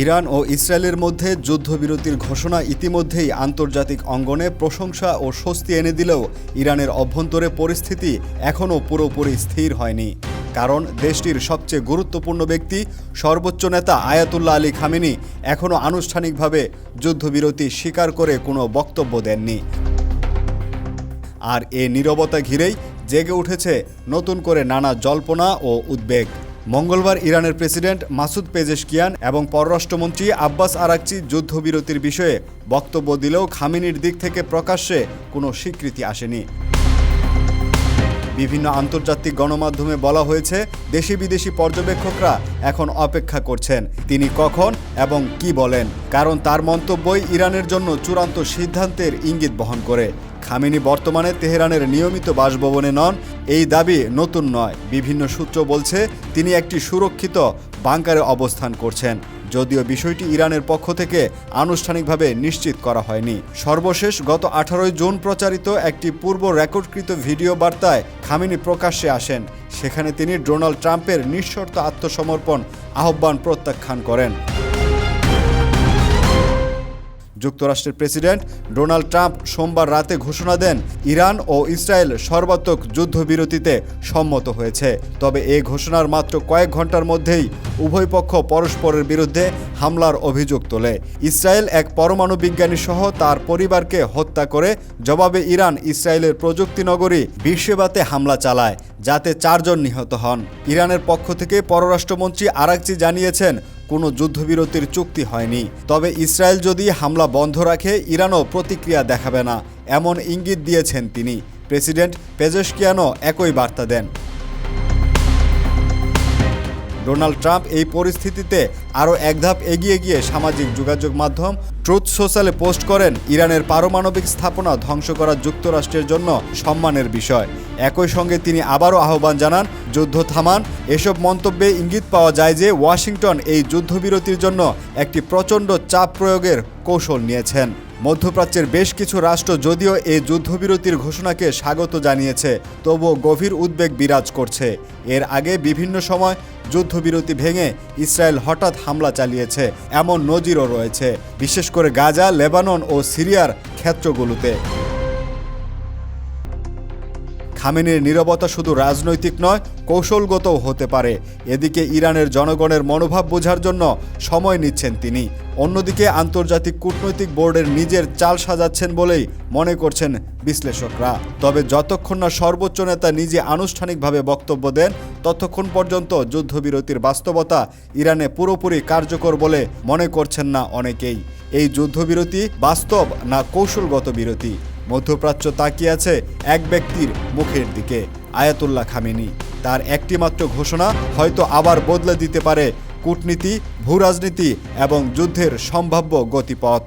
Iran ও ইসরায়েলের মধ্যে যুদ্ধবিরতির ঘোষণা ইতিমধ্যেই আন্তর্জাতিক অঙ্গনে প্রশংসা ও স্বস্তি এনে দিলেও ইরানের অভ্যন্তরে পরিস্থিতি এখনও পুরোপুরি স্থির হয়নি। কারণ দেশটির সবচেয়ে গুরুত্বপূর্ণ ব্যক্তি, সর্বোচ্চ নেতা আয়াতুল্লাহ আলী খামেনি এখনও আনুষ্ঠানিকভাবে যুদ্ধবিরতি স্বীকার করে কোনো বক্তব্য দেননি। আর এ নীরবতা ঘিরেই জেগে উঠেছে নতুন করে নানা জল্পনা ও উদ্বেগ। মঙ্গলবার ইরানের প্রেসিডেন্ট মাসুদ পেজেশকিয়ান এবং পররাষ্ট্রমন্ত্রী আব্বাস আরাকচি যুদ্ধবিরতির বিষয়ে বক্তব্য দিলেও খামিনির দিক থেকে প্রকাশ্যে কোনো স্বীকৃতি আসেনি। বিভিন্ন আন্তর্জাতিক গণমাধ্যমে বলা হয়েছে, দেশি বিদেশি পর্যবেক্ষকরা এখন অপেক্ষা করছেন। তিনি কখন এবং কি বলেন? কারণ তার মন্তব্যই ইরানের জন্য চূড়ান্ত সিদ্ধান্তের ইঙ্গিত বহন করে। খামিনি বর্তমানে তেহরানের নিয়মিত বাসভবনে নন, এই দাবি নতুন নয়। বিভিন্ন সূত্র বলছে, তিনি একটি সুরক্ষিত বাংকারে অবস্থান করছেন। যদিও বিষয়টি ইরানের পক্ষ থেকে আনুষ্ঠানিকভাবে নিশ্চিত করা হয়নি। সর্বশেষ গত আঠারোই জুন প্রচারিত একটি পূর্ব রেকর্ডকৃত ভিডিও বার্তায় খামিনি প্রকাশ্যে আসেন। সেখানে তিনি ডোনাল্ড ট্রাম্পের নিঃশর্ত আত্মসমর্পণ আহ্বান প্রত্যাখ্যান করেন। যুক্তরাষ্ট্রের প্রেসিডেন্ট ডোনাল্ড ট্রাম্প সোমবার রাতে ঘোষণা দেন, ইরান ও ইসরায়েল সর্বাত্মক যুদ্ধবিরতিতে সম্মত হয়েছে। তবে এ ঘোষণার মাত্র কয়েক ঘণ্টার মধ্যেই উভয় পক্ষ পরস্পরের বিরুদ্ধে হামলার অভিযোগ তোলে। ইসরায়েল এক পরমাণু বিজ্ঞানী সহ তার পরিবারকে হত্যা করে জবাবে ইরান ইসরায়েলের প্রযুক্তি নগরী বিশ্ববাতে হামলা চালায়, যাতে চারজন নিহত হন। ইরানের পক্ষ থেকে পররাষ্ট্রমন্ত্রী আরাকচি জানিয়েছেন কোনো যুদ্ধবিরতির চুক্তি হয়নি। তবে ইসরায়েল যদি হামলা বন্ধ রাখে, ইরানও প্রতিক্রিয়া দেখাবে না, এমন ইঙ্গিত দিয়েছেন তিনি। প্রেসিডেন্ট পেজেশকিয়ানও একই বার্তা দেন। ডোনাল্ড ট্রাম্প এই পরিস্থিতিতে আরও এক ধাপ এগিয়ে গিয়ে সামাজিক যোগাযোগ মাধ্যম ট্রুথ সোশ্যালে পোস্ট করেন, ইরানের পারমাণবিক স্থাপনা ধ্বংস করা যুক্তরাষ্ট্রের জন্য সম্মানের বিষয়। একই সঙ্গে তিনি আবারও আহ্বান জানান, যুদ্ধ থামান, এসব মন্তব্যে ইঙ্গিত পাওয়া যায় যে ওয়াশিংটন এই যুদ্ধবিরতির জন্য একটি প্রচণ্ড চাপ প্রয়োগের কৌশল নিয়েছেন। মধ্যপ্রাচ্যের বেশ কিছু রাষ্ট্র যদিও এই যুদ্ধবিরতির ঘোষণাকে স্বাগত জানিয়েছে, তবুও গভীর উদ্বেগ বিরাজ করছে। এর আগে বিভিন্ন সময় যুদ্ধবিরতি ভেঙে ইসরায়েল হঠাৎ হামলা চালিয়েছে, এমন নজিরও রয়েছে। বিশেষ করে গাজা, লেবানন ও সিরিয়ার ক্ষেত্রগুলোতে। খামেনির নীরবতা শুধু রাজনৈতিক নয়, কৌশলগতও হতে পারে। এদিকে ইরানের জনগণের মনোভাব বোঝার জন্য সময় নিচ্ছেন তিনি। অন্যদিকে আন্তর্জাতিক কূটনৈতিক বোর্ডের নিজের চাল সাজাচ্ছেন বলেই মনে করছেন বিশ্লেষকরা। তবে যতক্ষণ না সর্বোচ্চ নেতা নিজে আনুষ্ঠানিকভাবে বক্তব্য দেন, ততক্ষণ পর্যন্ত যুদ্ধবিরতির বাস্তবতা ইরানে পুরোপুরি কার্যকর বলে মনে করছেন না অনেকেই। এই যুদ্ধবিরতি বাস্তব না কৌশলগত বিরতি? মধ্যপ্রাচ্য তাকিয়ে আছে এক ব্যক্তির মুখের দিকে, আয়াতুল্লাহ খামেনি। তার একটিমাত্র ঘোষণা হয়তো আবার বদলে দিতে পারে কূটনীতি, ভূরাজনীতি এবং যুদ্ধের সম্ভাব্য গতিপথ।